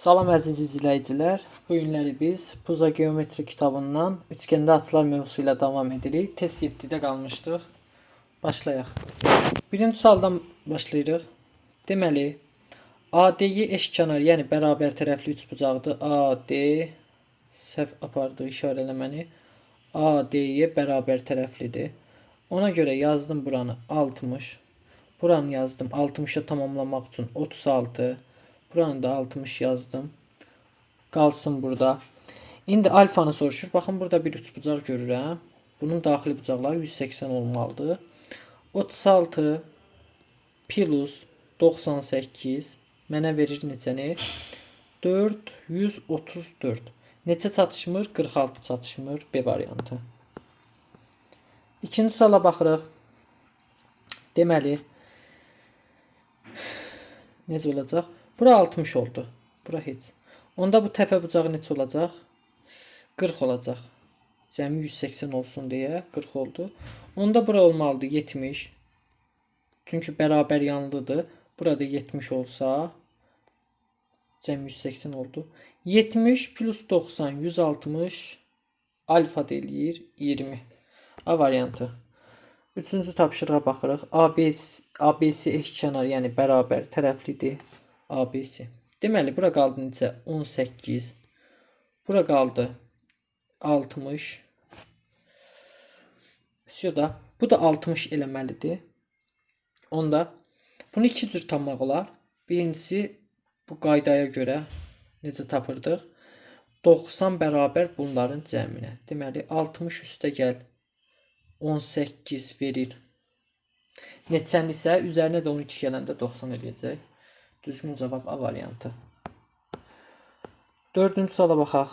Salam əziz izləyicilər. Bu günləri biz Puza Geometri kitabından üçgəndə açılar mövzusu ilə davam edirik. Test 7-də qalmışdıq. Birinci sualdan başlayırıq. Deməli, AD-yi eşkenar, yəni bərabər tərəfli üçbucaqdır. AD səhv apardı işarələməni. AD-yə bərabər tərəflidir. Ona görə yazdım buranı 60. Buranı yazdım 60-a tamamlamaq üçün 36. Buranı da 60 yazdım. Qalsın burada. İndi alfanı soruşur. Baxın burada bir üçbucaq görürəm. Bunun daxili bucaqları 180 olmalıdır. 36 plus 98 mənə verir neçəni? 434. Neçə çatışmır? 46 çatışmır. B variantı. İkinci suala baxırıq. Deməli necə olacaq? Bura 60 oldu. Bura heç. Onda bu təpə bucağı neçə olacaq? 40 olacaq. Cəmi 180 olsun deyə 40 oldu. Onda bura olmalıdır 70. Çünki bərabər yanlıdır. Burada 70 olsa cəmi 180 oldu. 70 plus 90 160 alfa da eləyir 20. A variantı. Üçüncü tapşırığa baxırıq. ABC, ABC eşkenar, yəni bərabər tərəflidir. ABC. Deməli, bura qaldı neçə? 18. Bura qaldı 60. Şurada bu da 60 eləməlidir. Onda bunu iki cür tapmaq olar. Birincisi bu qaydaya görə necə tapırdıq? 90 bərabər bunların cəminə. Deməli 60 üstə gəl 18 verir. Neçən isə üzərinə də 12 gələndə 90 eləyəcək. Düzgün cavab A variantı. Dördüncü suala baxaq.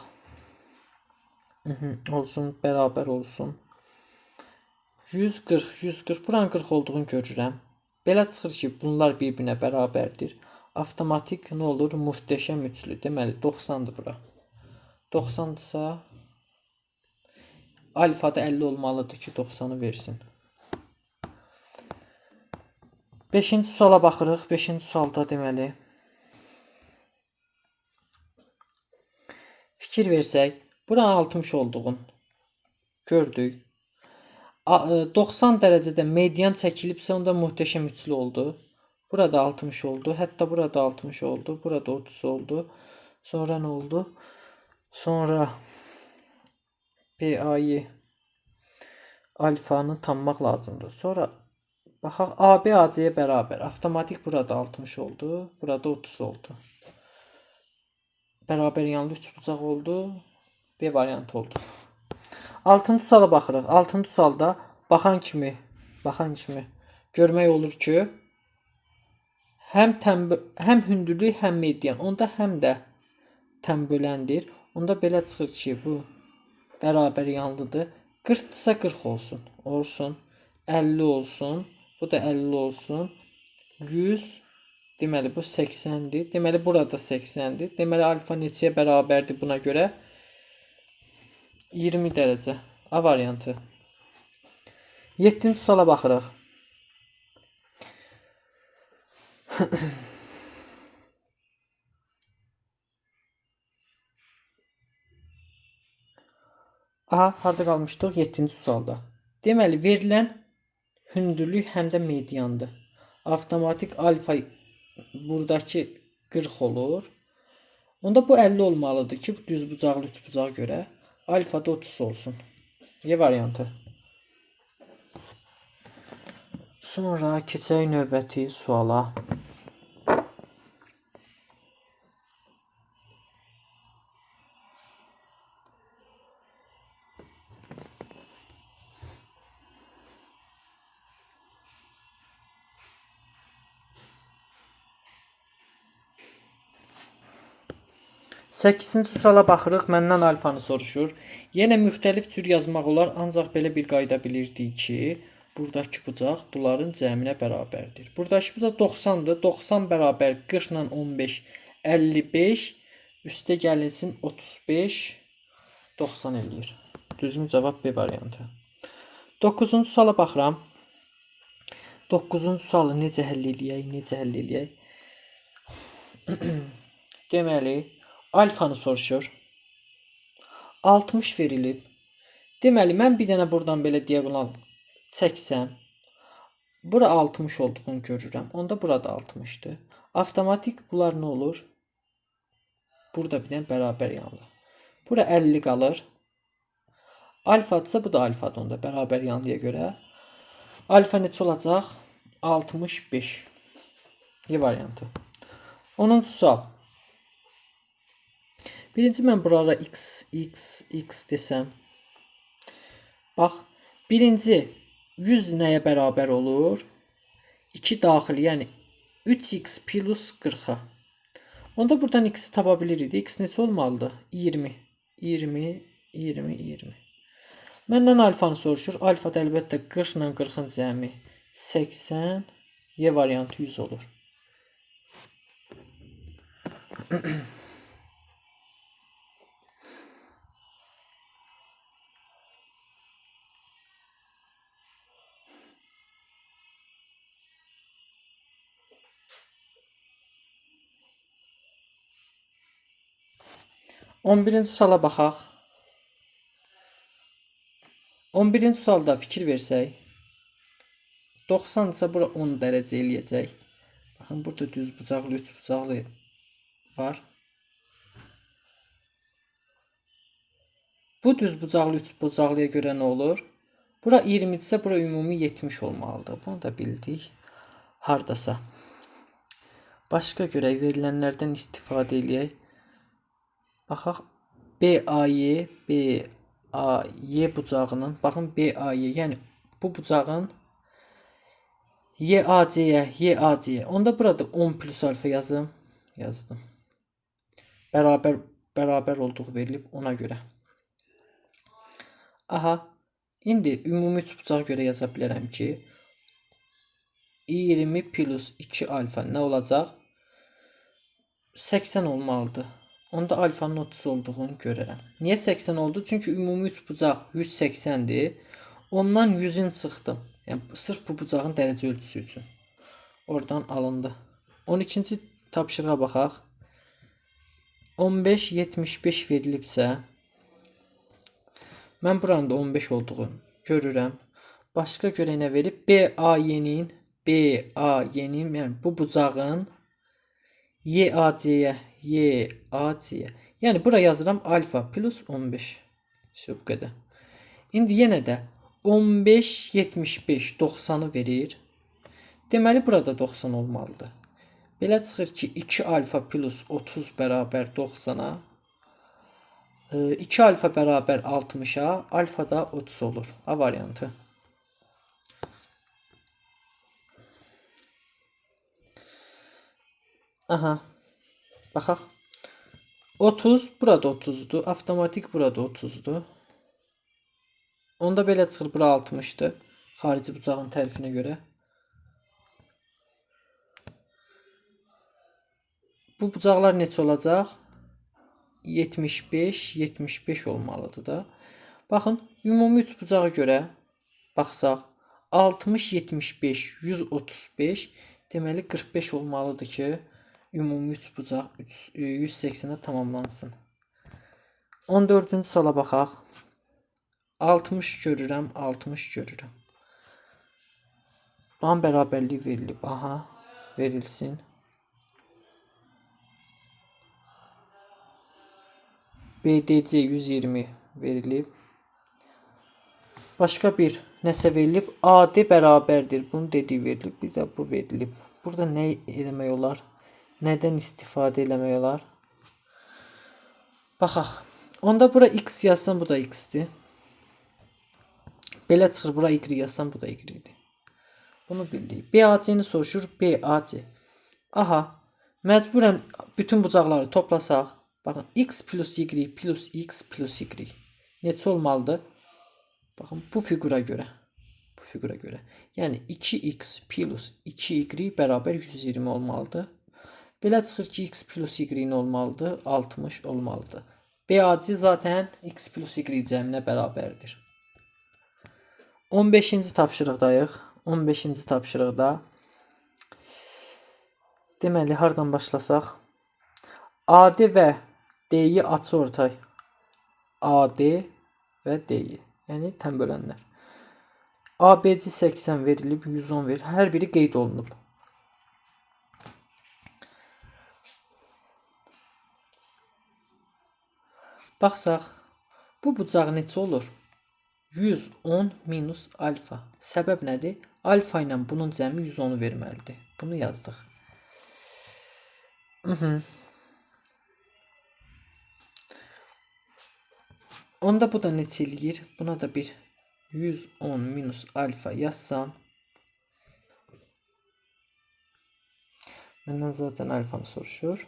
Mhm, olsun, bərabər olsun. 140, 140. Buranın 40 olduğunu görürəm. Belə çıxır ki, bunlar bir-birinə bərabərdir. Avtomatik nə olur? Möhtəşəm üçlü. Deməli 90-dır bura. 90-dırsa alfada 50 olmalıdır ki, 90-ı versin. 5-ci suala baxırıq. 5-ci sualda deməli fikir versək, buranın 60 olduğunu gördük. A- e, 90 dərəcədə median çəkilibsə onda möhtəşəm üçlü oldu. Burada 60 oldu. Hətta burada 60 oldu. Burada 30 oldu. Sonra nə oldu? Sonra PA'yı alfanı tanımaq lazımdır. Sonra baxaq AB AC-yə bərabər. Avtomatik burada 60 oldu. Burada 30 oldu. Bərabər yanlı üçbucaq oldu. B variantı oldu. 6-cı suala baxırıq. 6-cı sualda baxan kimi, baxan kimi görmək olur ki, həm tənbö həm hündürlük, həm median. Onda həm də tənböləndir. Onda belə çıxır ki, bu bərabər yanlıdır. 40-dırsa 40 olsun. Olsun. 50 olsun. Bu da 50 olsun. 100 Deməli bu 80-dir. Deməli burada 80-dir. Deməli alfa neçəyə bərabərdir buna görə? 20 dərəcə. A variantı. 7-ci suala baxırıq. Aha, harda qalmışdıq? 7-ci sualda. Deməli, verilən hündürlük həm də mediandır. Avtomatik alfa buradakı 40 olur. Onda bu 50 olmalıdır ki, düz bucaqlı üçbucağa görə alfa da 30 olsun. Y variantı. Sonra keçək növbəti suala. Səkkizinci suala baxırıq. Məndən alfanı soruşur. Yenə müxtəlif cür yazmaq olar, ancaq belə bir qayda bilirdik ki, buradakı bucaq bunların cəminə bərabərdir. Buradakı bucaq 90-dır. 90 bərabər 40 ilə 15 55 üstə gəlinsin 35 90 eləyir. Düzgün cavab B variantı. 9-cu suala baxıram. 9-cu sualı necə həll eləyək? Necə həll eləyək? Deməli, alfanı soruşur. 60 verilib. Deməli, mən bir dənə buradan belə diagonal çəksəm, bura 60 olduğunu görürəm. Onda burada 60-dır. Avtomatik bunlar nə olur? Burada bir dənə bərabər yanlı. Bura 50 qalır. Alfadsa bu da alfadır onda bərabər yanlıya görə. Alfa neçə olacaq? 65. Y variantı. 10-cu sual. Birinci mən buralara x, x, x desəm. Bax, birinci 100 nəyə bərabər olur? 2 daxil, yəni 3x plus 40-a. Onda buradan x'i tapa biliridik. X neçə olmalıdır? 20. 20, 20, 20. Məndən alfanı soruşur. Alfa da əlbəttə 40 ilə 40-ın cəmi 80. Y variantı 100 olur. On birinci suala baxaq. 11-ci sualda fikir versək, 90 isə bura 10 dərəcə eləyəcək. Baxın, burada düz bucaqlı, üç bucaqlı var. Bu düz bucaqlı, üç bucaqlıya görə nə olur? Bura 20 isə bura ümumi 70 olmalıdır. Bunu da bildik. Hardasa. Başqa görək verilənlərdən istifadə eləyək. Baxaq. BAY, BAY bucağının, baxın BAY, yəni bu bucağın YAC-yə, YAC-yə. Onda burada 10 plus alfa yazım. Yazdım. Bərabər bərabər olduğu verilib ona görə. Aha. İndi ümumi üç bucağa görə yaza bilərəm ki 20 plus 2 alfa nə olacaq? 80 olmalıdır. Onda alfanın 30 olduğunu görərəm. Niyə 80 oldu? Çünki ümumi üç bucaq 180-dir. Ondan 100-ün çıxdım. Yəni sırf bu bucağın dərəcə ölçüsü üçün. Oradan alındı. 12-ci tapşırığa baxaq. 15 75 verilibsə mən buranın da 15 olduğunu görürəm. Başqa görə nə verib? BAY-nin BAY-nin yəni bu bucağın YAC-yə YAC-yə. Yəni bura yazıram alfa plus 15. İşte bu qədər. İndi yenə də 15 75 90-ı verir. Deməli burada 90 olmalıdır. Belə çıxır ki 2 alfa plus 30 bərabər 90-a. 2 alfa bərabər 60-a, alfa da 30 olur. A variantı. Aha. Baxaq. 30 burada 30'dur. Avtomatik burada 30'dur. Onda belə çıxır bura 60-dır. Xarici bucağın tərifinə görə. Bu bucaqlar neçə olacaq? 75, 75 olmalıdır da. Baxın, ümumi 3 bucağa görə baxsaq 60, 75, 135, deməli 45 olmalıdır ki, ümumi 3 bucaq 3, 180-ə tamamlansın. 14-cü suala baxaq. 60 görürəm, 60 görürəm. Ban bərabərliyi verilib. Aha, verilsin. BDC 120 verilib. Başqa bir nəsə verilib. AD bərabərdir. Bunun dediyi verilib. Bir də bu verilib. Burada nə eləmək olar? Nədən istifadə eləmək? Baxaq. Onda bura x yazsam bu da x-dir. Belə çıxır bura y yazsam bu da y-dir. Bunu bildik. BAC-ni soruşur. BAC. Aha. Məcburən bütün bucaqları toplasaq, baxın x plus y plus x plus y neçə olmalıdır? Baxın bu fiqura görə. Bu fiqura görə. Yəni 2x plus 2y bərabər 120 olmalıdır. Belə çıxır ki x plus y nə olmalıdır? 60 olmalıdır. BAC zaten x plus y cəminə bərabərdir. 15-ci tapşırıqdayıq. 15-ci tapşırıqda deməli hardan başlasaq? AD və D-yi açı ortay. AD və D-yi. Yəni tən bölənlər. ABC 80 verilib, 110 verilib. Hər biri qeyd olunub. Baxsaq, bu bucaq neçə olur? 110 minus alfa. Səbəb nədir? Alfa ilə bunun cəmi 110-u verməlidir. Bunu yazdıq. Mhm. Onda bu da neçə eləyir? Buna da bir 110 minus alfa yazsam. Məndən zaten alfanı soruşur.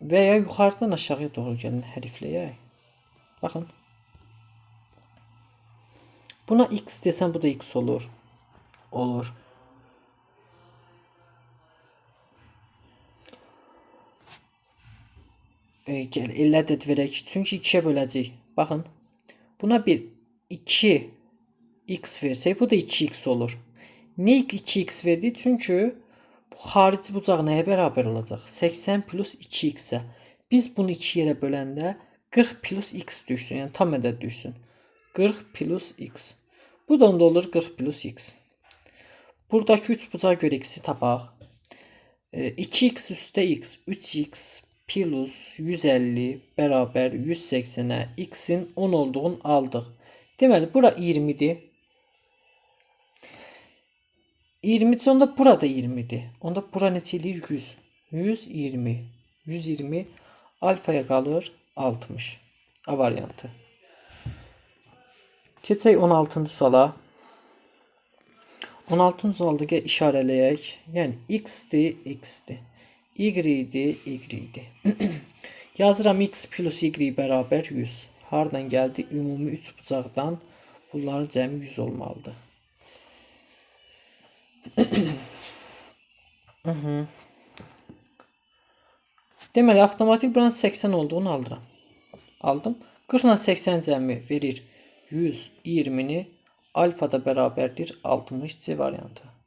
Veya yukarıdan aşağıya doğru gelin herifleyək. Bakın. Buna x desem bu da x olur. Olur. E, gel 50 adet verək. Çünki 2-yə böləcəyik. Baxın. Buna bir 2 x versək bu da 2x olur. Niyə 2x verdi? Çünki bu xarici bucaq nəyə bərabər olacaq? 80 plus 2x-ə. Biz bunu 2 yerə böləndə 40 plus x düşsün. Yəni tam ədəd düşsün. 40 plus x. Bu da onda olur 40 plus x. Buradakı 3 bucağa görə x-i tapaq. E, 2x üstə x 3x plus 150 bərabər 180-ə x-in 10 olduğunu aldıq. Deməli bura 20-dir. 20 onda burada 20'dir. Onda bura neçə eləyir? 100. 120. 120 alfaya qalır 60. A variantı. Keçək 16-cı suala. 16-cı sualda işarələyək. Yəni x-dir, x-dir. Y-dir, y-dir. Yazıram x plus y bərabər 100. Hardan gəldi? Ümumi 3 bucaqdan bunların cəmi 100 olmalıdır. Deməli avtomatik buranın 80 olduğunu alıram. Aldım. 40 ilə 80 cəmi verir 120-ni. Alfa da bərabərdir 60 C variantı.